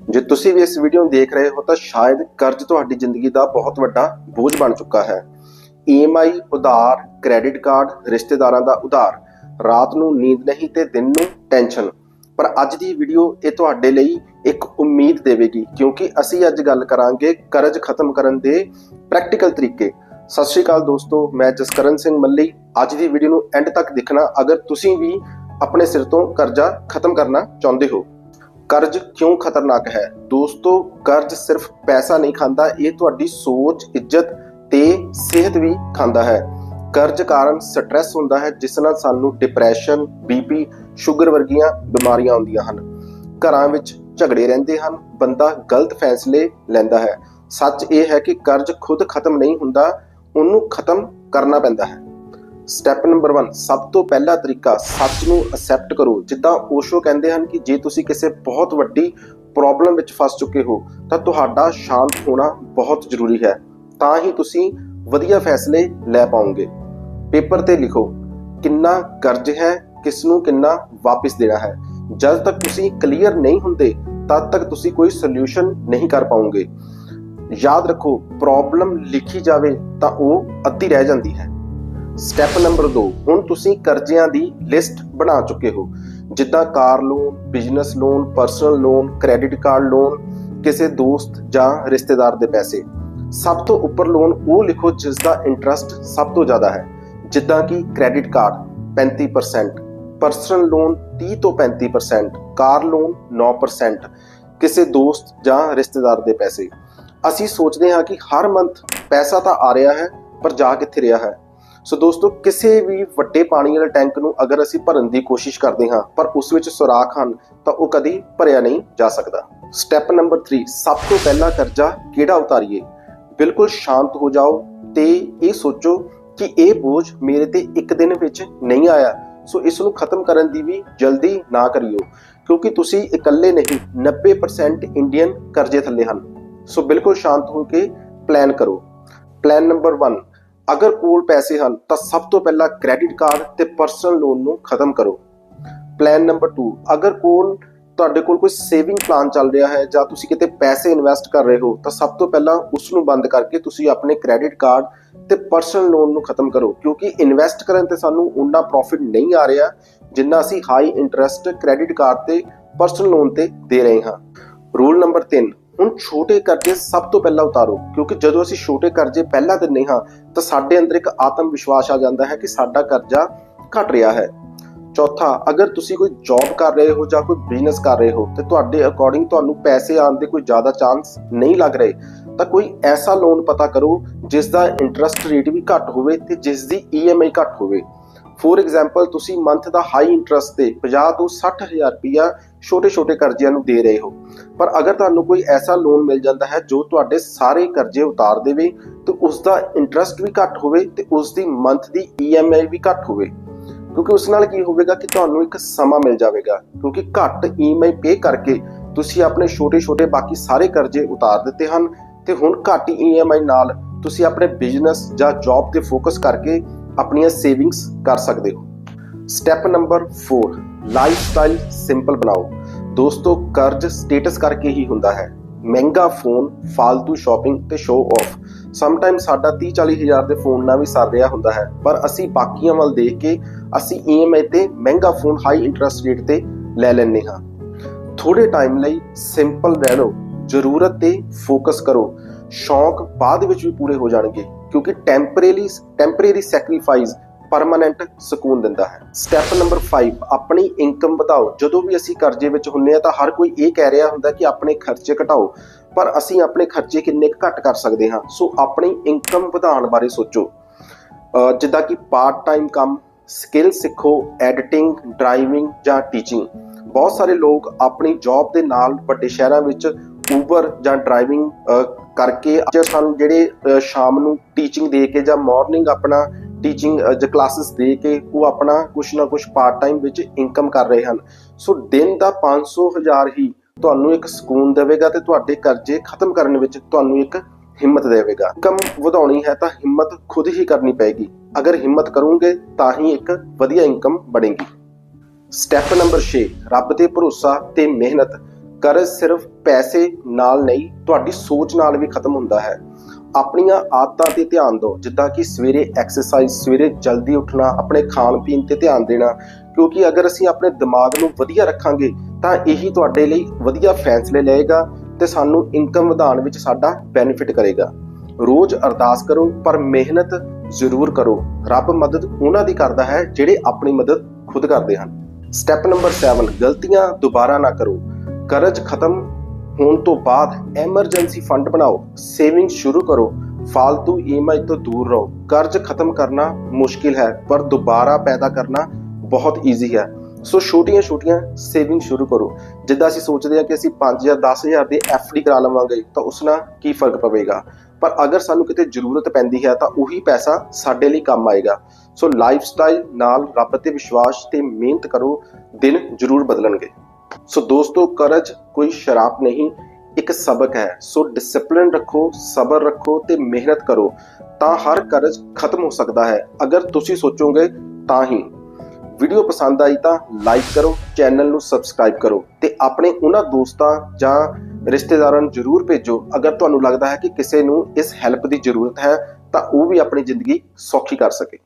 ਜੇ ਤੁਸੀਂ ਵੀ ਇਸ ਵੀਡੀਓ ਨੂੰ ਦੇਖ ਰਹੇ ਹੋ ਤਾਂ ਸ਼ਾਇਦ ਕਰਜ਼ ਤੁਹਾਡੀ ਜ਼ਿੰਦਗੀ ਦਾ ਬਹੁਤ ਵੱਡਾ ਬੋਝ ਬਣ ਚੁੱਕਾ ਹੈ। EMI, ਉਧਾਰ ਕ੍ਰੈਡਿਟ ਕਾਰਡ ਰਿਸ਼ਤੇਦਾਰਾਂ ਦਾ ਉਧਾਰ। ਰਾਤ ਨੂੰ ਨੀਂਦ ਨਹੀਂ ਤੇ ਦਿਨ ਨੂੰ ਟੈਨਸ਼ਨ ਪਰ ਅੱਜ ਦੀ ਵੀਡੀਓ ਇਹ ਤੁਹਾਡੇ ਲਈ ਇੱਕ ਉਮੀਦ ਦੇਵੇਗੀ ਕਿਉਂਕਿ ਅਸੀਂ ਅੱਜ ਗੱਲ ਕਰਾਂਗੇ ਕਰਜ਼ ਖਤਮ ਕਰਨ ਦੇ ਪ੍ਰੈਕਟੀਕਲ ਤਰੀਕੇ। ਸਤਿ ਸ਼੍ਰੀ ਅਕਾਲ ਦੋਸਤੋ, ਮੈਂ ਜਸਕਰਨ ਸਿੰਘ ਮੱਲੀ। ਅੱਜ ਦੀ ਵੀਡੀਓ ਨੂੰ ਐਂਡ ਤੱਕ ਦੇਖਣਾ, ਅਗਰ ਤੁਸੀਂ ਵੀ ਆਪਣੇ ਸਿਰ ਤੋਂ ਕਰਜ਼ਾ ਖਤਮ ਕਰਨਾ ਚਾਹੁੰਦੇ ਹੋ। ਕਰਜ਼ ਕਿਉਂ ਖਤਰਨਾਕ ਹੈ? ਦੋਸਤੋ, ਕਰਜ਼ ਸਿਰਫ ਪੈਸਾ ਨਹੀਂ ਖਾਂਦਾ, ਇਹ ਤੁਹਾਡੀ ਸੋਚ, ਇੱਜ਼ਤ ਤੇ ਸਿਹਤ ਵੀ ਖਾਂਦਾ ਹੈ। ਕਰਜ਼ ਕਾਰਨ ਸਟ੍ਰੈਸ ਹੁੰਦਾ ਹੈ, ਜਿਸ ਨਾਲ ਸਾਨੂੰ ਡਿਪਰੈਸ਼ਨ, ਬੀਪੀ, ਸ਼ੂਗਰ ਵਰਗੀਆਂ ਬਿਮਾਰੀਆਂ ਆਉਂਦੀਆਂ ਹਨ। ਘਰਾਂ ਵਿੱਚ ਝਗੜੇ ਰਹਿੰਦੇ ਹਨ, ਬੰਦਾ ਗਲਤ ਫੈਸਲੇ ਲੈਂਦਾ ਹੈ। ਸੱਚ ਇਹ ਹੈ ਕਿ ਕਰਜ਼ ਖੁਦ ਖਤਮ ਨਹੀਂ ਹੁੰਦਾ, ਉਹਨੂੰ ਖਤਮ ਕਰਨਾ ਪੈਂਦਾ ਹੈ। ਸਟੈਪ ਨੰਬਰ 1 ਸਭ ਤੋਂ ਪਹਿਲਾ ਤਰੀਕਾ ਸੱਚ ਨੂੰ ਅਸੈਪਟ ਕਰੋ। ਜਿੱਦਾਂ ਓਸ਼ੋ ਕਹਿੰਦੇ ਹਨ ਕਿ ਜੇ ਤੁਸੀਂ ਕਿਸੇ ਬਹੁਤ ਵੱਡੀ ਪ੍ਰੋਬਲਮ ਵਿੱਚ ਫਸ ਚੁੱਕੇ ਹੋ, ਤਾਂ ਤੁਹਾਡਾ ਸ਼ਾਂਤ ਹੋਣਾ ਬਹੁਤ ਜ਼ਰੂਰੀ ਹੈ। ਤਾਂ ਹੀ ਤੁਸੀਂ ਵਧੀਆ ਫੈਸਲੇ ਲੈ ਪਾਓਗੇ। ਪੇਪਰ ਤੇ ਲਿਖੋ, ਕਿੰਨਾ ਕਰਜ਼ ਹੈ ਕਿਸ ਨੂੰ ਕਿੰਨਾ ਵਾਪਸ ਦੇਣਾ ਹੈ। ਜਦ ਤੱਕ ਤੁਸੀਂ ਕਲੀਅਰ ਨਹੀਂ ਹੁੰਦੇ, ਤਦ ਤੱਕ ਤੁਸੀਂ ਕੋਈ ਸੋਲੂਸ਼ਨ ਨਹੀਂ ਕਰ ਪਾਓਗੇ। ਯਾਦ ਰੱਖੋ ਪ੍ਰੋਬਲਮ ਲਿਖੀ ਜਾਵੇ ਤਾਂ ਉਹ ਅੱਧੀ ਰਹਿ ਜਾਂਦੀ ਹੈ। ਸਟੈਪ ਨੰਬਰ 2 ਹੁਣ ਤੁਸੀਂ ਕਰਜ਼ਿਆਂ ਦੀ ਲਿਸਟ ਬਣਾ ਚੁੱਕੇ ਹੋ। ਜਿੱਦਾਂ car loan business loan personal loan credit card loan ਕਿਸੇ ਦੋਸਤ ਜਾਂ ਰਿਸ਼ਤੇਦਾਰ ਦੇ ਪੈਸੇ। ਸਭ ਤੋਂ ਉੱਪਰ ਲੋਨ ਉਹ ਲਿਖੋ ਜਿਸ ਦਾ ਇੰਟਰਸਟ ਸਭ ਤੋਂ ਜ਼ਿਆਦਾ ਹੈ, ਜਿੱਦਾਂ ਕਿ ਕ੍ਰੈਡਿਟ ਕਾਰਡ 35% ਪਰਸਨਲ ਲੋਨ 30 ਤੋਂ 35% ਕਾਰ ਲੋਨ 9% ਕਿਸੇ ਦੋਸਤ ਜਾਂ ਰਿਸ਼ਤੇਦਾਰ ਦੇ ਪੈਸੇ। ਅਸੀਂ ਸੋਚਦੇ ਹਾਂ ਕਿ ਹਰ ਮੰਥ ਪੈਸਾ ਤਾਂ ਆ ਰਿਹਾ ਹੈ, ਪਰ ਜਾ ਕਿੱਥੇ ਰਿਹਾ ਹੈ। ਸੋ ਦੋਸਤੋ, ਕਿਸੇ ਵੀ ਵੱਡੇ ਪਾਣੀ ਵਾਲੇ ਟੈਂਕ ਨੂੰ ਅਗਰ ਅਸੀਂ ਭਰਨ ਦੀ ਕੋਸ਼ਿਸ਼ ਕਰਦੇ ਹਾਂ, ਪਰ ਉਸ ਵਿੱਚ ਸੁਰਾਖ ਹਨ, ਤਾਂ ਉਹ ਕਦੀ ਭਰਿਆ ਨਹੀਂ ਜਾ ਸਕਦਾ। ਸਟੈਪ ਨੰਬਰ 3 ਸਭ ਤੋਂ ਪਹਿਲਾ ਕਰਜ਼ਾ ਕਿਹੜਾ ਉਤਾਰੀਏ? ਬਿਲਕੁਲ ਸ਼ਾਂਤ ਹੋ ਜਾਓ ਤੇ ਇਹ ਸੋਚੋ ਕਿ ਇਹ ਬੋਝ ਮੇਰੇ ਤੇ ਇੱਕ ਦਿਨ ਵਿੱਚ ਨਹੀਂ ਆਇਆ। ਸੋ ਇਸ ਨੂੰ ਖਤਮ ਕਰਨ ਦੀ ਵੀ ਜਲਦੀ ਨਾ ਕਰਿਓ, ਕਿਉਂਕਿ ਤੁਸੀਂ ਇਕੱਲੇ ਨਹੀਂ 90% ਇੰਡੀਅਨ ਕਰਜ਼ੇ ਥੱਲੇ ਹਨ। ਸੋ ਬਿਲਕੁਲ ਸ਼ਾਂਤ ਹੋ ਕੇ ਪਲਾਨ ਕਰੋ। ਪਲਾਨ ਨੰਬਰ 1 ਅਗਰ ਕੋਲ ਪੈਸੇ ਹਨ ਤਾਂ ਸਭ ਤੋਂ ਪਹਿਲਾਂ ਕ੍ਰੈਡਿਟ ਕਾਰਡ ਤੇ ਪਰਸਨਲ ਲੋਨ ਨੂੰ ਖਤਮ ਕਰੋ। ਪਲਾਨ ਨੰਬਰ 2 ਅਗਰ ਕੋਲ ਤੁਹਾਡੇ ਕੋਲ ਕੋਈ ਸੇਵਿੰਗ ਪਲਾਨ ਚੱਲ ਰਿਹਾ ਹੈ ਜਾਂ ਤੁਸੀਂ ਕਿਤੇ ਪੈਸੇ ਇਨਵੈਸਟ ਕਰ ਰਹੇ ਹੋ ਤਾਂ ਸਭ ਤੋਂ ਪਹਿਲਾਂ ਉਸ ਨੂੰ ਬੰਦ ਕਰਕੇ ਤੁਸੀਂ ਆਪਣੇ ਕ੍ਰੈਡਿਟ ਕਾਰਡ ਤੇ ਪਰਸਨਲ ਲੋਨ ਨੂੰ ਖਤਮ ਕਰੋ। ਕਿਉਂਕਿ ਇਨਵੈਸਟ ਕਰਨ ਤੇ ਸਾਨੂੰ ਉਨਾ ਪ੍ਰੋਫਿਟ ਨਹੀਂ ਆ ਰਿਹਾ ਜਿੰਨਾ ਅਸੀਂ ਹਾਈ ਇੰਟਰਸਟ ਕ੍ਰੈਡਿਟ ਕਾਰਡ ਤੇ ਪਰਸਨਲ ਲੋਨ ਤੇ ਦੇ ਰਹੇ ਹਾਂ। ਰੂਲ ਨੰਬਰ 3 ਹੁਣ ਛੋਟੇ ਕਰਜ਼ੇ ਸਭ ਤੋਂ ਪਹਿਲਾਂ ਉਤਾਰੋ, ਕਿਉਂਕਿ ਜਦੋਂ ਅਸੀਂ ਛੋਟੇ ਕਰਜ਼ੇ ਪਹਿਲਾਂ ਦਿੰਨੇ ਹਾਂ, ਤਾਂ ਸਾਡੇ ਅੰਦਰ ਇੱਕ ਆਤਮ ਵਿਸ਼ਵਾਸ ਆ ਜਾਂਦਾ ਹੈ ਕਿ ਸਾਡਾ ਕਰਜ਼ਾ ਘਟ ਰਿਹਾ ਹੈ। ਚੌਥਾ, ਅਗਰ ਤੁਸੀਂ ਕੋਈ ਜੌਬ ਕਰ ਰਹੇ ਹੋ ਜਾਂ ਕੋਈ ਬਿਜ਼ਨਸ ਕਰ ਰਹੇ ਹੋ, ਤੇ ਤੁਹਾਡੇ ਅਕੋਰਡਿੰਗ ਤੁਹਾਨੂੰ ਪੈਸੇ ਆਉਣ ਦੇ ਕੋਈ ਜ਼ਿਆਦਾ ਚਾਂਸ ਨਹੀਂ ਲੱਗ ਰਹੇ, ਤਾਂ ਕੋਈ ਐਸਾ ਲੋਨ ਪਤਾ ਕਰੋ ਜਿਸ ਦਾ ਇੰਟਰਸਟ ਰੇਟ ਵੀ ਘੱਟ ਹੋਵੇ ਤੇ ਜਿਸ ਦੀ EMI ਘੱਟ ਹੋਵੇ। ਫੋਰ ਐਗਜ਼ਾਮਪਲ ਤੁਸੀਂ ਮੰਥ ਦਾ ਹਾਈ ਇੰਟਰਸਟ ਤੇ 50 ਤੋਂ 60000 ਰੁਪਇਆ ਛੋਟੇ-ਛੋਟੇ ਕਰਜ਼ਿਆਂ ਨੂੰ ਦੇ ਰਹੇ ਹੋ। ਪਰ ਅਗਰ ਤੁਹਾਨੂੰ ਕੋਈ ਐਸਾ ਲੋਨ ਮਿਲ ਜਾਂਦਾ ਹੈ ਜੋ ਤੁਹਾਡੇ ਸਾਰੇ ਕਰਜ਼ੇ ਉਤਾਰ ਦੇਵੇ, ਤੇ ਉਸ ਦਾ ਇੰਟਰਸਟ ਵੀ ਘੱਟ ਹੋਵੇ ਤੇ ਉਸ ਦੀ ਮੰਥ ਦੀ EMI ਵੀ ਘੱਟ ਹੋਵੇ। ਕਿਉਂਕਿ ਉਸ ਨਾਲ ਕੀ ਹੋਵੇਗਾ ਕਿ ਤੁਹਾਨੂੰ ਇੱਕ ਸਮਾਂ ਮਿਲ ਜਾਵੇਗਾ। ਕਿਉਂਕਿ ਘੱਟ EMI ਪੇ ਕਰਕੇ ਤੁਸੀਂ ਆਪਣੇ ਛੋਟੇ-ਛੋਟੇ ਬਾਕੀ ਸਾਰੇ ਕਰਜ਼ੇ ਉਤਾਰ ਦਿੱਤੇ ਹਨ, ਤੇ ਹੁਣ ਘੱਟ EMI ਨਾਲ ਤੁਸੀਂ ਆਪਣੇ ਬਿਜ਼ਨਸ ਜਾਂ ਜੌਬ ਤੇ ਫੋਕਸ ਕਰਕੇ ਆਪਣੀਆਂ ਸੇਵਿੰਗਸ ਕਰ ਸਕਦੇ ਹੋ। ਸਟੈਪ ਨੰਬਰ 4 ਲਾਈਫਸਟਾਈਲ ਸਿੰਪਲ ਬਣਾਓ। ਦੋਸਤੋ, ਕਰਜ਼ ਸਟੇਟਸ ਕਰਕੇ ਹੀ ਹੁੰਦਾ ਹੈ। ਮਹਿੰਗਾ ਫੋਨ ਫालतू ਸ਼ਾਪਿੰਗ ਤੇ ਸ਼ੋਅ ਆਫ ਸਮਟਾਈਮ ਸਾਡਾ 30 40 ਹਜ਼ਾਰ ਦੇ ਫੋਨ ਨਾਲ ਵੀ ਸਰ ਰਿਹਾ ਹੁੰਦਾ ਹੈ, ਪਰ ਅਸੀਂ ਬਾਕੀਆਂ ਵੱਲ ਦੇਖ ਕੇ ਅਸੀਂ EMI ਤੇ ਮਹਿੰਗਾ ਫੋਨ ਹਾਈ ਇੰਟਰਸਟ ਰੇਟ ਤੇ ਲੈ ਲੈਂਦੇ ਹਾਂ। ਥੋੜੇ ਟਾਈਮ ਲਈ ਸਿੰਪਲ ਰਹਿ ਲਓ। ਜ਼ਰੂਰਤ ਤੇ ਫੋਕਸ ਕਰੋ। ਸ਼ੌਂਕ ਬਾਅਦ ਵਿੱਚ ਵੀ ਪੂਰੇ ਹੋ ਜਾਣਗੇ। ਕਿਉਂਕਿ ਟੈਂਪਰੇਰੀ ਟੈਂਪਰੇਰੀ ਸੈਕਰੀਫਾਈਸ ਪਰਮਨੈਂਟ ਸਕੂਨ ਦਿੰਦਾ ਹੈ। ਸਟੈਪ ਨੰਬਰ 5 ਆਪਣੀ ਇਨਕਮ ਵਧਾਓ। ਜਦੋਂ ਵੀ ਅਸੀਂ ਕਰਜ਼ੇ ਵਿੱਚ ਹੁੰਨੇ ਆ ਤਾਂ ਹਰ ਕੋਈ ਇਹ ਕਹਿ ਰਿਹਾ ਹੁੰਦਾ ਕਿ ਆਪਣੇ ਖਰਚੇ ਘਟਾਓ, ਪਰ ਅਸੀਂ ਆਪਣੇ ਖਰਚੇ ਕਿੰਨੇ ਕੁ ਘੱਟ ਕਰ ਸਕਦੇ ਹਾਂ। ਸੋ ਆਪਣੀ ਇਨਕਮ ਵਧਾਉਣ ਬਾਰੇ ਸੋਚੋ। ਜਿੱਦਾਂ ਕਿ ਪਾਰਟ ਟਾਈਮ ਕੰਮ ਸਕਿੱਲ ਸਿੱਖੋ ਐਡੀਟਿੰਗ ਡਰਾਈਵਿੰਗ ਜਾਂ ਟੀਚਿੰਗ ਬਹੁਤ ਸਾਰੇ ਲੋਕ ਆਪਣੀ ਜੌਬ ਦੇ ਨਾਲ ਵੱਡੇ ਸ਼ਹਿਰਾਂ ਵਿੱਚ ਉਬਰ ਜਾਂ ਡਰਾਈਵਿੰਗ ਕਰਕੇ ਅੱਜ ਸਾਨੂੰ ਜਿਹੜੇ ਸ਼ਾਮ ਨੂੰ ਟੀਚਿੰਗ ਦੇ ਕੇ ਜਾਂ ਮਾਰਨਿੰਗ ਆਪਣਾ ਟੀਚਿੰਗ ਜ ਕਲਾਸਿਸ ਦੇ ਕੇ ਉਹ ਆਪਣਾ ਕੁਛ ਨਾ ਕੁਛ ਪਾਰਟ ਟਾਈਮ ਵਿੱਚ ਇਨਕਮ ਕਰ ਰਹੇ ਹਨ। ਸੋ ਦਿਨ ਦਾ 500 ਹਜ਼ਾਰ ਹੀ ਤੁਹਾਨੂੰ ਇੱਕ ਸਕੂਨ ਦੇਵੇਗਾ ਤੇ ਤੁਹਾਡੇ ਕਰਜ਼ੇ ਖਤਮ ਕਰਨ ਵਿੱਚ ਤੁਹਾਨੂੰ ਇੱਕ ਹਿੰਮਤ ਦੇਵੇਗਾ। ਇਨਕਮ ਵਧਾਉਣੀ ਹੈ ਤਾਂ ਹਿੰਮਤ ਖੁਦ ਹੀ ਕਰਨੀ ਪਏਗੀ। ਅਗਰ ਹਿੰਮਤ ਕਰੋਗੇ ਤਾਂ ਹੀ ਇੱਕ ਵਧੀਆ ਇਨਕਮ ਬਣੇਗੀ। ਸਟੈਪ ਨੰਬਰ 6 ਰੱਬ ਤੇ ਭਰੋਸਾ ਤੇ ਮਿਹਨਤ। ਕਰਜ਼ ਸਿਰਫ ਪੈਸੇ ਨਾਲ ਨਹੀਂ, ਤੁਹਾਡੀ ਸੋਚ ਨਾਲ ਵੀ ਖਤਮ ਹੁੰਦਾ ਹੈ। ਆਪਣੀਆਂ ਆਦਤਾਂ ਤੇ ਧਿਆਨ ਦਿਓ, ਜਿੱਦਾਂ ਕਿ ਸਵੇਰੇ ਐਕਸਰਸਾਈਜ਼ ਸਵੇਰੇ ਜਲਦੀ ਉੱਠਣਾ, ਆਪਣੇ ਖਾਣ ਪੀਣ ਤੇ ਧਿਆਨ ਦੇਣਾ, ਕਿਉਂਕਿ ਅਗਰ ਅਸੀਂ ਆਪਣੇ ਦਿਮਾਗ ਨੂੰ ਵਧੀਆ ਰੱਖਾਂਗੇ, ਤਾਂ ਇਹੀ ਤੁਹਾਡੇ ਲਈ ਵਧੀਆ ਫੈਸਲੇ ਲਏਗਾ ਤੇ ਸਾਨੂੰ ਇਨਕਮ ਵਧਾਉਣ ਵਿੱਚ ਸਾਡਾ ਬੈਨੀਫਿਟ ਕਰੇਗਾ। ਰੋਜ਼ ਅਰਦਾਸ ਕਰੋ, ਪਰ ਮਿਹਨਤ ਜ਼ਰੂਰ ਕਰੋ। ਰੱਬ ਮਦਦ ਉਹਨਾਂ ਦੀ ਕਰਦਾ ਹੈ ਜਿਹੜੇ ਆਪਣੀ ਮਦਦ ਖੁਦ ਕਰਦੇ ਹਨ। ਸਟੈਪ ਨੰਬਰ 7 ਗਲਤੀਆਂ ਦੁਬਾਰਾ ਨਾ ਕਰੋ। ਕਰਜ਼ ਖਤਮ ਹੋਣ ਤੋਂ ਬਾਅਦ ਐਮਰਜੈਂਸੀ ਫੰਡ ਬਣਾਓ, ਸੇਵਿੰਗ ਸ਼ੁਰੂ ਕਰੋ ਫालतू ਈਐਮਆਈ ਤੋਂ ਦੂਰ ਰਹੋ। ਕਰਜ਼ ਖਤਮ ਕਰਨਾ ਮੁਸ਼ਕਿਲ ਹੈ, ਪਰ ਦੁਬਾਰਾ ਪੈਦਾ ਕਰਨਾ ਬਹੁਤ ਈਜ਼ੀ ਹੈ। ਸੋ ਛੋਟੀਆਂ ਛੋਟੀਆਂ ਸੇਵਿੰਗ ਸ਼ੁਰੂ ਕਰੋ। ਜਿੱਦਾਂ ਅਸੀਂ ਸੋਚਦੇ ਹਾਂ ਕਿ ਅਸੀਂ 5 ਜਾਂ 10000 ਦੀ ਡੀ ਕਰਾ ਲਵਾਂਗੇ, ਤਾਂ ਉਸ ਨਾਲ ਕੀ ਫ਼ਰਕ ਪਵੇਗਾ? ਪਰ ਅਗਰ ਸਾਨੂੰ ਕਿਤੇ ਜ਼ਰੂਰਤ ਪੈਂਦੀ ਹੈ, ਤਾਂ ਉਹੀ ਪੈਸਾ ਸਾਡੇ ਲਈ ਕੰਮ ਆਏਗਾ। ਸੋ ਲਾਈਫ ਸਟਾਈਲ ਨਾਲ ਰੱਬ ਤੇ ਵਿਸ਼ਵਾਸ ਤੇ ਮਿਹਨਤ ਕਰੋ, ਦਿਨ ਜ਼ਰੂਰ ਬਦਲਣਗੇ। ਸੋ ਦੋਸਤੋ, ਕਰਜ਼ ਕੋਈ ਸ਼ਰਾਪ ਨਹੀਂ, ਇੱਕ ਸਬਕ ਹੈ। ਸੋ ਡਿਸਪਲਿਨ ਰੱਖੋ, ਸਬਰ ਰੱਖੋ ਤੇ ਮਿਹਨਤ ਕਰੋ, ਤਾਂ ਹਰ ਕਰਜ਼ ਖਤਮ ਹੋ ਸਕਦਾ ਹੈ। ਅਗਰ ਤੁਸੀਂ ਸੋਚੋਗੇ, ਤਾਂ ਹੀ। ਵੀਡੀਓ ਪਸੰਦ ਆਈ ਤਾਂ ਲਾਈਕ ਕਰੋ, ਚੈਨਲ ਨੂੰ ਸਬਸਕ੍ਰਾਈਬ ਕਰੋ ਤੇ ਆਪਣੇ ਉਹਨਾਂ ਦੋਸਤਾਂ ਜਾਂ ਰਿਸ਼ਤੇਦਾਰਾਂ ਨੂੰ ਜਰੂਰ ਭੇਜੋ। ਅਗਰ ਤੁਹਾਨੂੰ ਲੱਗਦਾ ਹੈ ਕਿ ਕਿਸੇ ਨੂੰ ਇਸ ਹੈਲਪ ਦੀ ਜ਼ਰੂਰਤ ਹੈ, ਤਾਂ ਉਹ ਵੀ ਆਪਣੀ ਜ਼ਿੰਦਗੀ ਸੌਖੀ ਕਰ ਸਕੇ।